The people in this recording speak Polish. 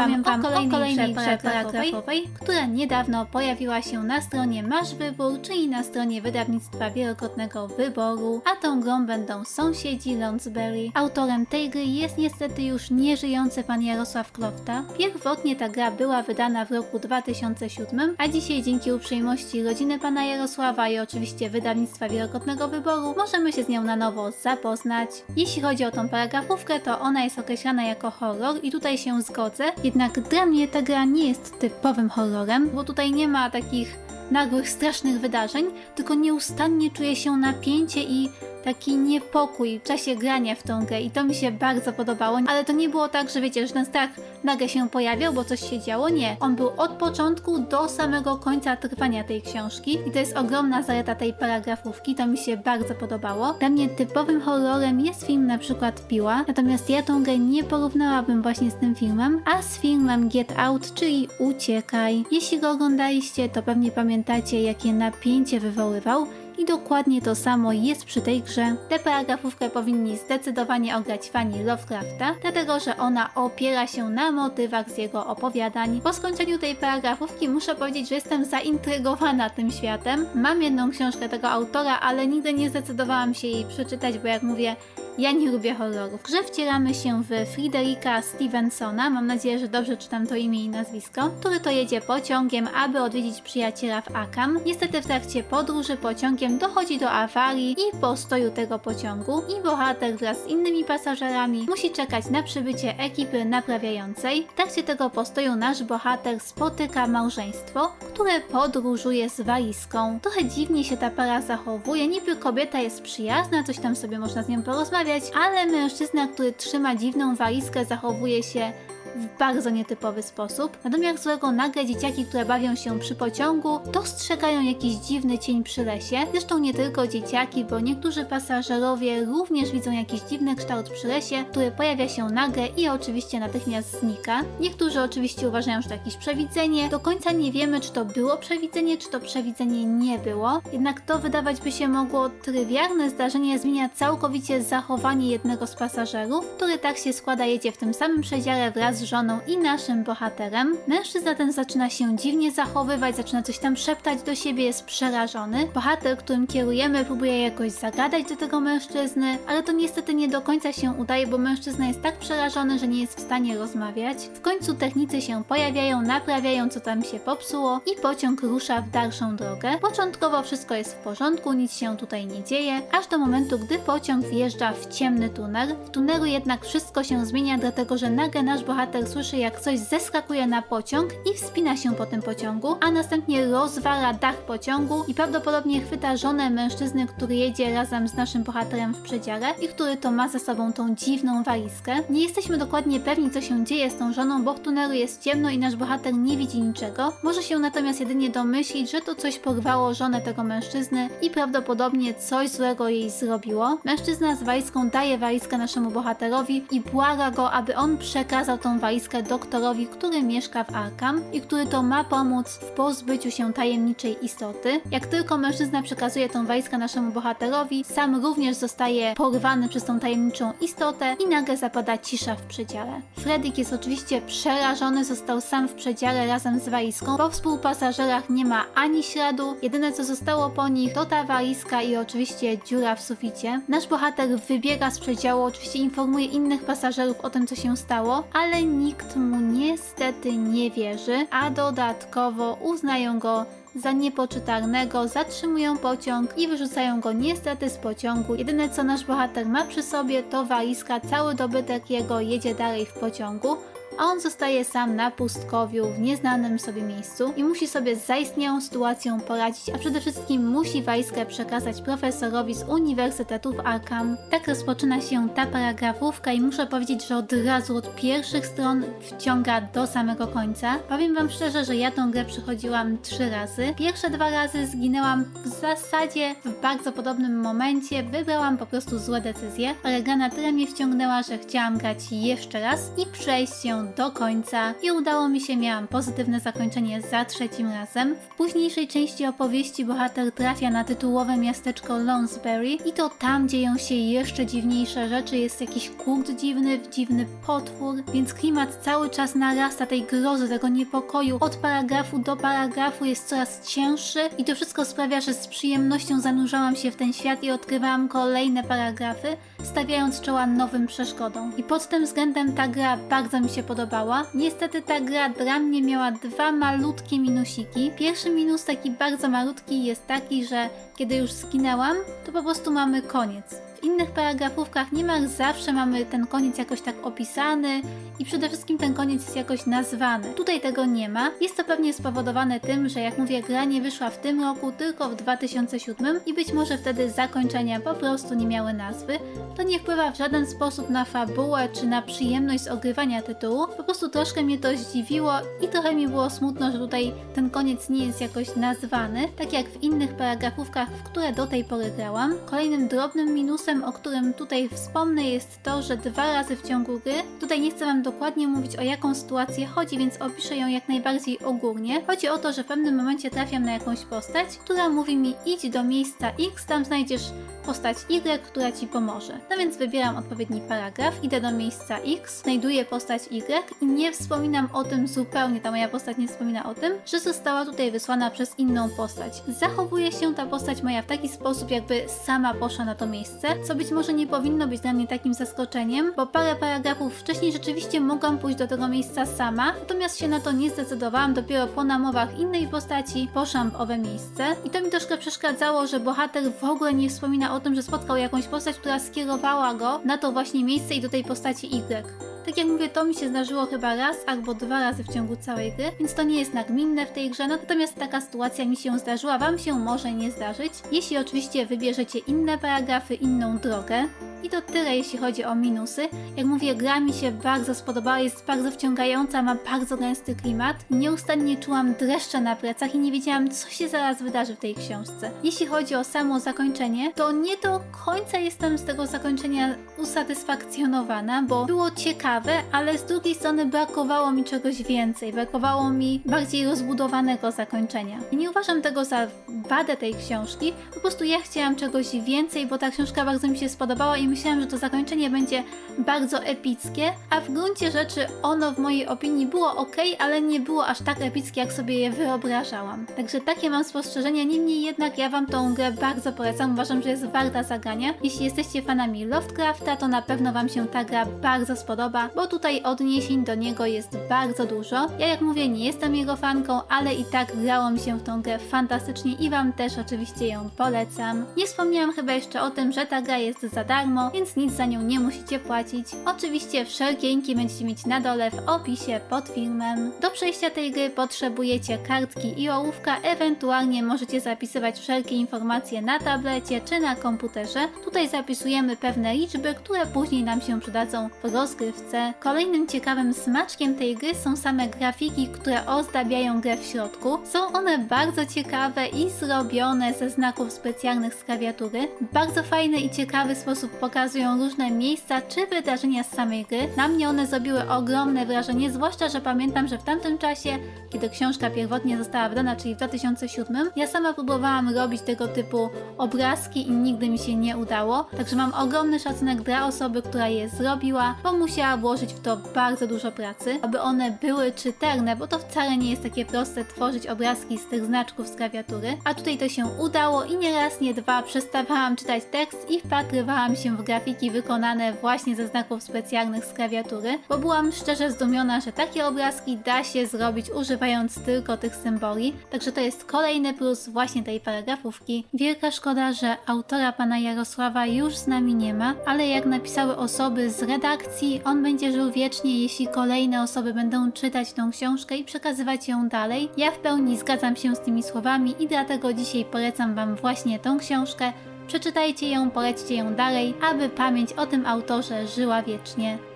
Opowiem Wam o kolejnej grze paragrafowej, która niedawno pojawiła się na stronie Masz Wybór, czyli na stronie wydawnictwa wielokrotnego wyboru, a tą grą będą sąsiedzi Lonsbury. Autorem tej gry jest niestety już nieżyjący pan Jarosław Klofta. Pierwotnie ta gra była wydana w roku 2007, a dzisiaj dzięki uprzejmości rodziny pana Jarosława i oczywiście wydawnictwa wielokrotnego wyboru możemy się z nią na nowo zapoznać. Jeśli chodzi o tą paragrafówkę, to ona jest określana jako horror i tutaj się zgodzę, jednak dla mnie ta gra nie jest typowym horrorem, bo tutaj nie ma takich nagłych, strasznych wydarzeń, tylko nieustannie czuje się napięcie i taki niepokój w czasie grania w tą grę i to mi się bardzo podobało, ale to nie było tak, że wiecie, że ten strach nagle się pojawiał, bo coś się działo, nie. On był od początku do samego końca trwania tej książki i to jest ogromna zaleta tej paragrafówki, to mi się bardzo podobało. Dla mnie typowym horrorem jest film na przykład Piła, natomiast ja tą grę nie porównałabym właśnie z tym filmem, a z filmem Get Out, czyli Uciekaj. Jeśli go oglądaliście, to pewnie pamiętacie, jakie napięcie wywoływał. I dokładnie to samo jest przy tej grze. Tę paragrafówkę powinni zdecydowanie ograć fani Lovecrafta, dlatego że ona opiera się na motywach z jego opowiadań. Po skończeniu tej paragrafówki muszę powiedzieć, że jestem zaintrygowana tym światem. Mam jedną książkę tego autora, ale nigdy nie zdecydowałam się jej przeczytać, bo jak mówię, ja nie lubię horrorów. Grze wcieramy się w Friderika Stevensona, mam nadzieję, że dobrze czytam to imię i nazwisko, który to jedzie pociągiem, aby odwiedzić przyjaciela w Akam. Niestety w trakcie podróży pociągiem dochodzi do awarii i postoju tego pociągu i bohater wraz z innymi pasażerami musi czekać na przybycie ekipy naprawiającej. W trakcie tego postoju nasz bohater spotyka małżeństwo, które podróżuje z walizką. Trochę dziwnie się ta para zachowuje, niby kobieta jest przyjazna, coś tam sobie można z nią porozmawiać, ale mężczyzna, który trzyma dziwną walizkę, zachowuje się w bardzo nietypowy sposób. Natomiast złego nagle dzieciaki, które bawią się przy pociągu, dostrzegają jakiś dziwny cień przy lesie. Zresztą nie tylko dzieciaki, bo niektórzy pasażerowie również widzą jakiś dziwny kształt przy lesie, który pojawia się nagle i oczywiście natychmiast znika. Niektórzy oczywiście uważają, że to jakieś przewidzenie. Do końca nie wiemy, czy to było przewidzenie, czy to przewidzenie nie było. Jednak to wydawać by się mogło trywialne zdarzenie zmienia całkowicie zachowanie jednego z pasażerów, który tak się składa jedzie w tym samym przedziale wraz z żoną i naszym bohaterem. Mężczyzna ten zaczyna się dziwnie zachowywać, zaczyna coś tam szeptać do siebie, jest przerażony. Bohater, którym kierujemy, próbuje jakoś zagadać do tego mężczyzny, ale to niestety nie do końca się udaje, bo mężczyzna jest tak przerażony, że nie jest w stanie rozmawiać. W końcu technicy się pojawiają, naprawiają co tam się popsuło i pociąg rusza w dalszą drogę. Początkowo wszystko jest w porządku, nic się tutaj nie dzieje, aż do momentu, gdy pociąg wjeżdża w ciemny tunel. W tunelu jednak wszystko się zmienia, dlatego że nagle nasz bohater słyszy jak coś zeskakuje na pociąg i wspina się po tym pociągu, a następnie rozwala dach pociągu i prawdopodobnie chwyta żonę mężczyzny, który jedzie razem z naszym bohaterem w przedziale i który to ma ze sobą tą dziwną walizkę. Nie jesteśmy dokładnie pewni co się dzieje z tą żoną, bo w tunelu jest ciemno i nasz bohater nie widzi niczego. Może się natomiast jedynie domyślić, że to coś porwało żonę tego mężczyzny i prawdopodobnie coś złego jej zrobiło. Mężczyzna z walizką daje walizkę naszemu bohaterowi i błaga go, aby on przekazał tą walizkę doktorowi, który mieszka w Arkham i który to ma pomóc w pozbyciu się tajemniczej istoty. Jak tylko mężczyzna przekazuje tą walizkę naszemu bohaterowi, sam również zostaje porwany przez tą tajemniczą istotę i nagle zapada cisza w przedziale. Fredrik jest oczywiście przerażony, został sam w przedziale razem z walizką. Po współpasażerach nie ma ani śladu, jedyne co zostało po nich to ta walizka i oczywiście dziura w suficie. Nasz bohater wybiega z przedziału, oczywiście informuje innych pasażerów o tym co się stało, ale nikt mu niestety nie wierzy, a dodatkowo uznają go za niepoczytalnego, zatrzymują pociąg i wyrzucają go niestety z pociągu. Jedyne co nasz bohater ma przy sobie to walizka, cały dobytek jego jedzie dalej w pociągu. A on zostaje sam na pustkowiu w nieznanym sobie miejscu i musi sobie z zaistniałą sytuacją poradzić, a przede wszystkim musi walizkę przekazać profesorowi z Uniwersytetu w Arkham. Tak rozpoczyna się ta paragrafówka i muszę powiedzieć, że od razu od pierwszych stron wciąga do samego końca. Powiem wam szczerze, że ja tą grę przechodziłam trzy razy. Pierwsze dwa razy zginęłam w zasadzie w bardzo podobnym momencie. Wybrałam po prostu złe decyzje, ale gra na tyle mnie wciągnęła, że chciałam grać jeszcze raz i przejść się do końca i udało mi się, miałam pozytywne zakończenie za trzecim razem. W późniejszej części opowieści bohater trafia na tytułowe miasteczko Lonsbury i to tam dzieją się jeszcze dziwniejsze rzeczy, jest jakiś kurt dziwny, dziwny potwór, więc klimat cały czas narasta tej grozy, tego niepokoju. Od paragrafu do paragrafu jest coraz cięższy i to wszystko sprawia, że z przyjemnością zanurzałam się w ten świat i odkrywałam kolejne paragrafy, stawiając czoła nowym przeszkodom. I pod tym względem ta gra bardzo mi się podobała. Niestety ta gra dla mnie miała dwa malutkie minusiki. Pierwszy minus, taki bardzo malutki, jest taki, że kiedy już zginęłam, to po prostu mamy koniec. W innych paragrafówkach niemal zawsze mamy ten koniec jakoś tak opisany i przede wszystkim ten koniec jest jakoś nazwany. Tutaj tego nie ma. Jest to pewnie spowodowane tym, że jak mówię, gra nie wyszła w tym roku, tylko w 2007 i być może wtedy zakończenia po prostu nie miały nazwy. To nie wpływa w żaden sposób na fabułę czy na przyjemność z ogrywania tytułu. Po prostu troszkę mnie to zdziwiło i trochę mi było smutno, że tutaj ten koniec nie jest jakoś nazwany, tak jak w innych paragrafówkach, w które do tej pory grałam. Kolejnym drobnym minusem, o którym tutaj wspomnę, jest to, że dwa razy w ciągu gry, tutaj nie chcę Wam dokładnie mówić o jaką sytuację chodzi, więc opiszę ją jak najbardziej ogólnie. Chodzi o to, że w pewnym momencie trafiam na jakąś postać, która mówi mi idź do miejsca X, tam znajdziesz postać Y, która Ci pomoże. No więc wybieram odpowiedni paragraf, idę do miejsca X, znajduję postać Y i nie wspominam o tym zupełnie, ta moja postać nie wspomina o tym, że została tutaj wysłana przez inną postać. Zachowuje się ta postać moja w taki sposób, jakby sama poszła na to miejsce, co być może nie powinno być dla mnie takim zaskoczeniem, bo parę paragrafów wcześniej rzeczywiście mogłam pójść do tego miejsca sama, natomiast się na to nie zdecydowałam, dopiero po namowach innej postaci poszłam w owe miejsce i to mi troszkę przeszkadzało, że bohater w ogóle nie wspomina o tym, że spotkał jakąś postać, która skierowała go na to właśnie miejsce i do tej postaci Y. Tak jak mówię, to mi się zdarzyło chyba raz albo dwa razy w ciągu całej gry, więc to nie jest nagminne w tej grze, natomiast taka sytuacja mi się zdarzyła, Wam się może nie zdarzyć, jeśli oczywiście wybierzecie inne paragrafy, inną drogę. I to tyle, jeśli chodzi o minusy. Jak mówię, gra mi się bardzo spodobała, jest bardzo wciągająca, ma bardzo gęsty klimat. Nieustannie czułam dreszcze na plecach i nie wiedziałam, co się zaraz wydarzy w tej książce. Jeśli chodzi o samo zakończenie, to nie do końca jestem z tego zakończenia usatysfakcjonowana, bo było ciekawe, ale z drugiej strony brakowało mi czegoś więcej, brakowało mi bardziej rozbudowanego zakończenia. I nie uważam tego za wadę tej książki, po prostu ja chciałam czegoś więcej, bo ta książka bardzo mi się spodobała i myślałam, że to zakończenie będzie bardzo epickie, a w gruncie rzeczy ono w mojej opinii było ok, ale nie było aż tak epickie, jak sobie je wyobrażałam. Także takie mam spostrzeżenia, niemniej jednak ja Wam tą grę bardzo polecam, uważam, że jest warta zagrania. Jeśli jesteście fanami Lovecrafta, to na pewno Wam się ta gra bardzo spodoba, bo tutaj odniesień do niego jest bardzo dużo. Ja jak mówię, nie jestem jego fanką, ale i tak grało mi się w tą grę fantastycznie i Wam też oczywiście ją polecam. Nie wspomniałam chyba jeszcze o tym, że ta gra jest za darmo, więc nic za nią nie musicie płacić. Oczywiście wszelkie linki będziecie mieć na dole w opisie pod filmem. Do przejścia tej gry potrzebujecie kartki i ołówka, ewentualnie możecie zapisywać wszelkie informacje na tablecie czy na komputerze. Tutaj zapisujemy pewne liczby, które później nam się przydadzą w rozgrywce. Kolejnym ciekawym smaczkiem tej gry są same grafiki, które ozdabiają grę w środku. Są one bardzo ciekawe i zrobione ze znaków specjalnych z klawiatury. W bardzo fajny i ciekawy sposób pokazują różne miejsca czy wydarzenia z samej gry. Na mnie one zrobiły ogromne wrażenie, zwłaszcza, że pamiętam, że w tamtym czasie, kiedy książka pierwotnie została wydana, czyli w 2007, ja sama próbowałam robić tego typu obrazki i nigdy mi się nie udało. Także mam ogromny szacunek dla osoby, która je zrobiła, bo musiała włożyć w to bardzo dużo pracy, aby one były czytelne, bo to wcale nie jest takie proste tworzyć obrazki z tych znaczków z klawiatury. A tutaj to się udało i nie raz, nie dwa przestawałam czytać tekst i wpatrywałam się w grafiki wykonane właśnie ze znaków specjalnych z klawiatury, bo byłam szczerze zdumiona, że takie obrazki da się zrobić używając tylko tych symboli. Także to jest kolejny plus właśnie tej paragrafówki. Wielka szkoda, że autora pana Jarosława już z nami nie ma, ale jak napisały osoby z redakcji, on będzie żył wiecznie, jeśli kolejne osoby będą czytać tą książkę i przekazywać ją dalej. Ja w pełni zgadzam się z tymi słowami i dlatego dzisiaj polecam Wam właśnie tą książkę. Przeczytajcie ją, polećcie ją dalej, aby pamięć o tym autorze żyła wiecznie.